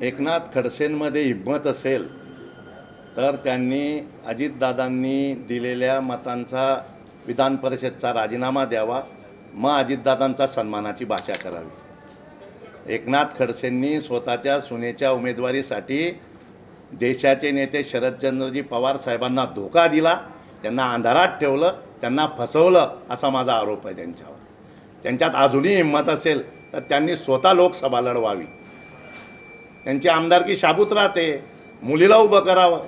एकनाथ खडसेंमध्ये हिंमत असेल तर त्यांनी अजितदादांनी दिलेल्या मतांचा विधान परिषदचा राजीनामा द्यावा मग अजितदादांचा सन्मानाची भाषा करावी. एकनाथ खडसेंनी स्वतःच्या सुनेच्या उमेदवारीसाठी देशाचे नेते शरदचंद्रजी पवार साहेबांना धोका दिला त्यांना अंधारात ठेवलं त्यांना फसवलं असा माझा आरोप आहे त्यांच्यावर. त्यांच्यात अजूनही हिंमत असेल तर त्यांनी स्वतः लोकसभा लढवावी. त्यांची आमदारकी शाबूत राहते मुलीला उभं करावं.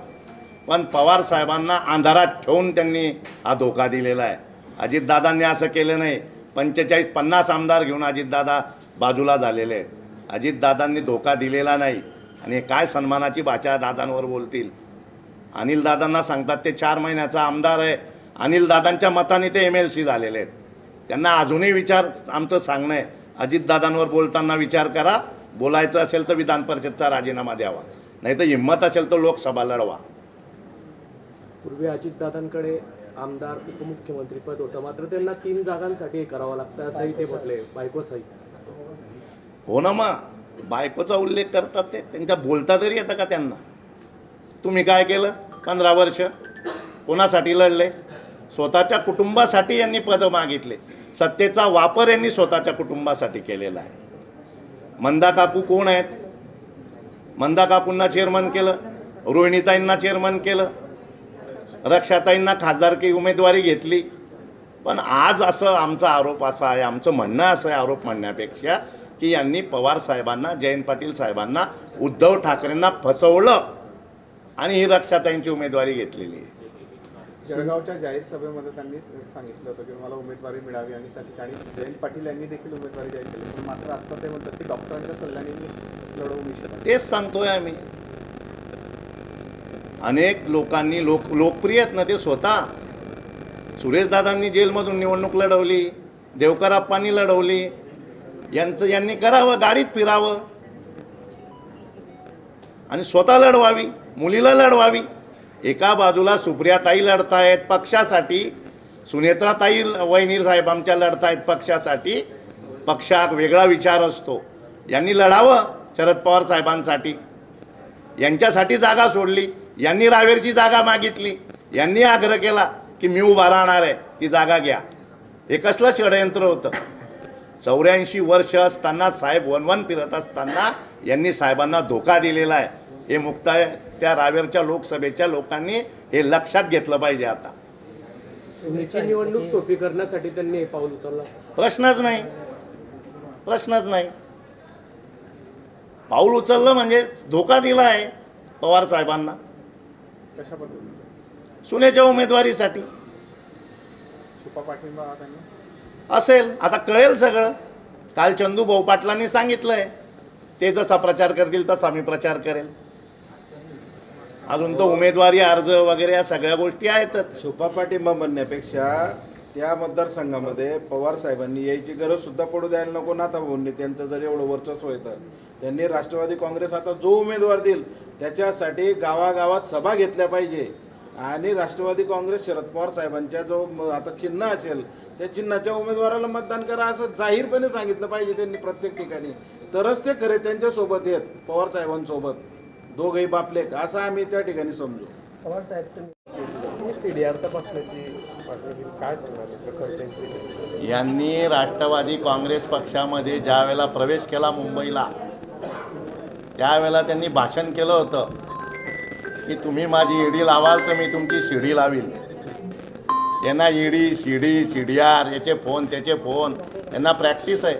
पण पवार साहेबांना अंधारात ठेवून त्यांनी हा धोका दिलेला आहे. अजितदादांनी असं केलं नाही. पंचेचाळीस पन्नास आमदार घेऊन अजितदादा बाजूला झालेले आहेत. अजितदादांनी धोका दिलेला नाही. आणि काय सन्मानाची भाषा दादांवर बोलतील? अनिलदादांना सांगतात ते चार महिन्याचा आमदार आहे. अनिलदादांच्या मताने ते एम एल सी झालेले आहेत. त्यांना अजूनही विचार आमचं सांगणं आहे. अजितदादांवर बोलताना विचार करा. बोलायचं असेल तर विधान परिषदचा राजीनामा द्यावा. नाही तर हिंमत असेल तर लोकसभा लढवा. पूर्वी अजितदादांकडे आमदार उपमुख्यमंत्री पद होतं. मात्र त्यांना तीन जागांसाठी करावं लागतं असंही ते म्हटले. बायकोसहित हो ना मग बायकोचा उल्लेख करतात ते. त्यांच्या बोलता तरी येतं का त्यांना? तुम्ही काय केलं? पंधरा वर्ष? कोणासाठी लढले? स्वतःच्या कुटुंबासाठी यांनी पदं मागितले. सत्तेचा वापर यांनी स्वतःच्या कुटुंबासाठी केलेला आहे. मंदा काकू कोण आहेत? मंदा काकूंना चेअरमन केलं रोहिणीताईंना चेअरमन केलं रक्षाताईंना खासदारकी उमेदवारी घेतली. पण आज असं आमचा आरोप असा आहे आमचं म्हणणं असं आहे आरोप म्हणण्यापेक्षा की यांनी पवार साहेबांना जयंत पाटील साहेबांना उद्धव ठाकरेंना फसवलं आणि ही रक्षाताईंची उमेदवारी घेतलेली आहे. जळगावच्या जाहीर सभेमध्ये त्यांनी सांगितलं होतं की मला उमेदवारी मिळावी आणि त्या ठिकाणी जयंत पाटील यांनी देखील उमेदवारी जाहीर केली. पण मात्र आता ते म्हणतात की डॉक्टरांच्या सल्ल्याने मी लढवू इच्छित तेच सांगतोय आम्ही. अनेक लोकांनी लोक लोकप्रिय आहेत ना ते स्वतः. सुरेशदादांनी जेलमधून निवडणूक लढवली देवकराप्पांनी लढवली. यांचं यांनी करावं गाडीत फिरावं. आणि स्वतः लढवावी मुलीला लढवावी. एका बाजूला सुप्रियाताई लढतायत पक्षासाठी सुनेत्राताई वहिनी साहेब आमच्या लढतायत पक्षासाठी पक्षात वेगळा विचार असतो. यांनी लढावं शरद पवार साहेबांसाठी. यांच्यासाठी जागा सोडली. यांनी रावेरची जागा मागितली. यांनी आग्रह केला की मी उभा राहणार आहे ती जागा घ्या. हे कसलं षडयंत्र होतं? चौऱ्याऐंशी वर्ष असताना साहेब वन वन फिरत असताना यांनी साहेबांना धोका दिलेला आहे. हे मुक्ताय त्या रावेरच्या लोकसभेच्या लोकांनी हे लक्षात घेतलं पाहिजे आता. सुनेची निवडणूक सोपी करण्यासाठी त्यांनी हे पाऊल उचललं. प्रश्नच नाही. प्रश्नच नाही. पाऊल उचललं म्हणजे धोका दिला आहे पवार साहेबांना. कशा पद्धतीने? सुनेच्या उमेदवारीसाठी. असेल. आता कळेल सगळं. काल चंदू भाऊ पाटलांनी सांगितलंय. ते जसा प्रचार करतील तसा मी प्रचार करेल. अजून तो उमेदवारी अर्ज वगैरे या सगळ्या गोष्टी आहेतच. छुपा पाठिंबा म्हणण्यापेक्षा त्या मतदारसंघामध्ये पवार साहेबांनी यायची गरज सुद्धा पडू द्यायला नको ना आता भाऊंनी त्यांचं जर एवढं वर्चस्व येतं त्यांनी राष्ट्रवादी काँग्रेस आता जो उमेदवार देईल त्याच्यासाठी गावागावात सभा घेतल्या पाहिजे. आणि राष्ट्रवादी काँग्रेस शरद पवार साहेबांच्या जो म- आता चिन्ह असेल त्या चिन्हाच्या उमेदवाराला मतदान करा असं जाहीरपणे सांगितलं पाहिजे त्यांनी प्रत्येक ठिकाणी. तरच ते खरे त्यांच्यासोबत येत पवार साहेबांसोबत. दोघही बापलेक असं आम्ही त्या ठिकाणी समजू. पवार साहेब तुम्ही. काय सांगणार यांनी राष्ट्रवादी काँग्रेस पक्षामध्ये ज्या वेळेला प्रवेश केला मुंबईला त्यावेळेला त्यांनी भाषण केलं होतं की तुम्ही माझी ईडी लावाल तर मी तुमची शिडी लावील यांना ईडी शिडी सी डी आर याचे फोन त्याचे फोन यांना प्रॅक्टिस आहे.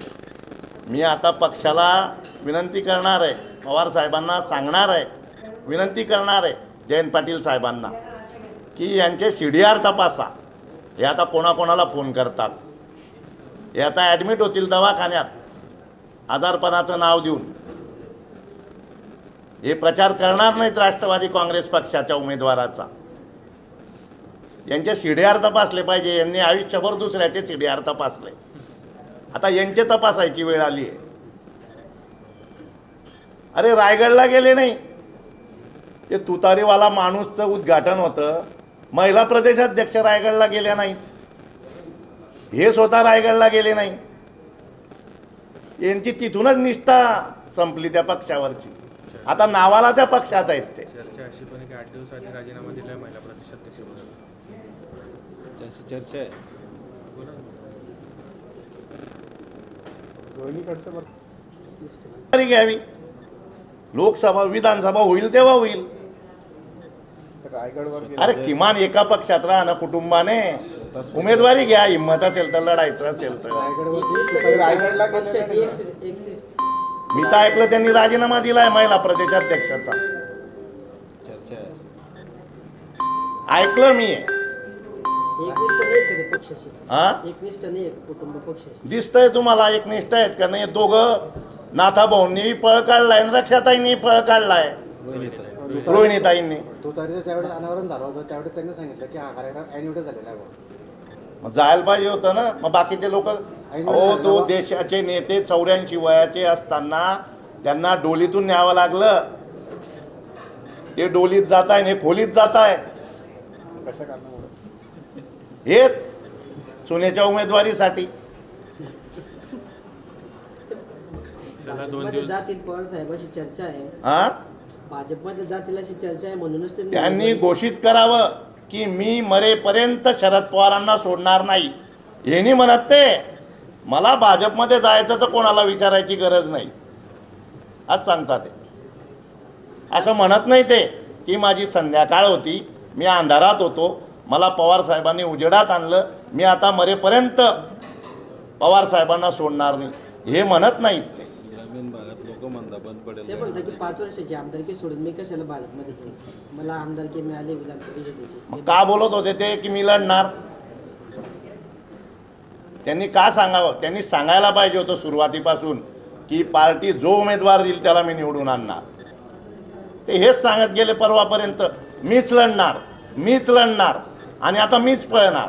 मी आता पक्षाला विनंती करणार आहे पवार साहेबांना सांगणार आहे विनंती करणार आहे जयंत पाटील साहेबांना की यांचे सी डी आर तपासा. हे आता कोणाकोणाला फोन करतात. हे आता ॲडमिट होतील दवाखान्यात. आजारपणाचं नाव देऊन. हे प्रचार करणार नाहीत राष्ट्रवादी काँग्रेस पक्षाच्या उमेदवाराचा. यांचे सी डी आर तपासले पाहिजे. यांनी आयुष्यभर दुसऱ्याचे सी डी आर तपासले. आता यांचे तपासायची वेळ आली आहे अरे रायगडला गेले नाही. ते तुतारीवाला माणूसचं उद्घाटन होतं. महिला प्रदेशाध्यक्ष रायगडला गेल्या नाहीत. हे स्वतः रायगडला गेले नाही. यांची तिथूनच निष्ठा संपली त्या पक्षावरची. आता नावाला त्या पक्षात आहेत ते. चर्चा अशी पण आहे की आठ दिवस आधी राजीनामा दिलाय महिला प्रदेशाध्यक्ष चर्चा आहे. रोहिणीकडचं मत तरी घ्यावी. लोकसभा विधानसभा होईल तेव्हा होईल. अरे किमान एका पक्षात राहा ना कुटुंबाने. उमेदवारी घ्या हिंमत असेल तर लढायचं असेल तर. मी तर ऐकलं त्यांनी राजीनामा दिलाय महिला प्रदेशाध्यक्षाचा. ऐकलं मी. एकनिष्ठ हा? एकनिष्ठ दिसतंय तुम्हाला एक निष्ठा आहेत का नाही? दोघं नाथा भाऊंनी पळ काढलाय रक्षाताईंनी पळ काढलाय. रोहिणीताईंनी. तुतारीचं ज्यावेळेस अनावरण झालं होतं त्यावेळेस त्यांनी सांगितलं की हा कार्यक्रम झालेला आहे बुवा. मग जायला पाहिजे होतं ना. मग बाकीचे लोक अहो तो देशाचे नेते चौऱ्याऐंशी वयाचे असताना त्यांना डोलीतून न्यावं लागलं. ते डोलीत जात आहे हे खोलीत जात आहे कशा कारणामुळे हेच सुनेच्या उमेदवारीसाठी भाजपमध्ये जातील पवार चर्चा आहे. हा? भाजपमध्ये जातील अशी चर्चा आहे म्हणूनच त्यांनी घोषित करावं की मी मरेपर्यंत शरद पवारांना सोडणार नाही. हे नाही म्हणत ते मला भाजपमध्ये जायचं तर कोणाला विचारायची गरज नाही. आज सांगतात ते. असं म्हणत नाही ते की माझी संध्याकाळ होती मी अंधारात होतो मला पवार साहेबांनी उजेडात आणलं मी आता मरेपर्यंत पवार साहेबांना सोडणार नाही. हे म्हणत नाहीत. म्हणता बंद पडेल. ते म्हणतात की पाच वर्षाची आमदारकी सोडून मी कशाला भाजपमध्ये जाऊ? मला आमदारकी मिळाली विधान परिषदेची मग का बोलत होते ते की मी लढणार? त्यांनी का सांगावं? त्यांनी सांगायला पाहिजे होतं सुरुवातीपासून की पार्टी जो उमेदवार देईल त्याला मी निवडून आणणार. ते हेच सांगत गेले परवापर्यंत मीच लढणार मीच लढणार आणि आता मीच पळणार.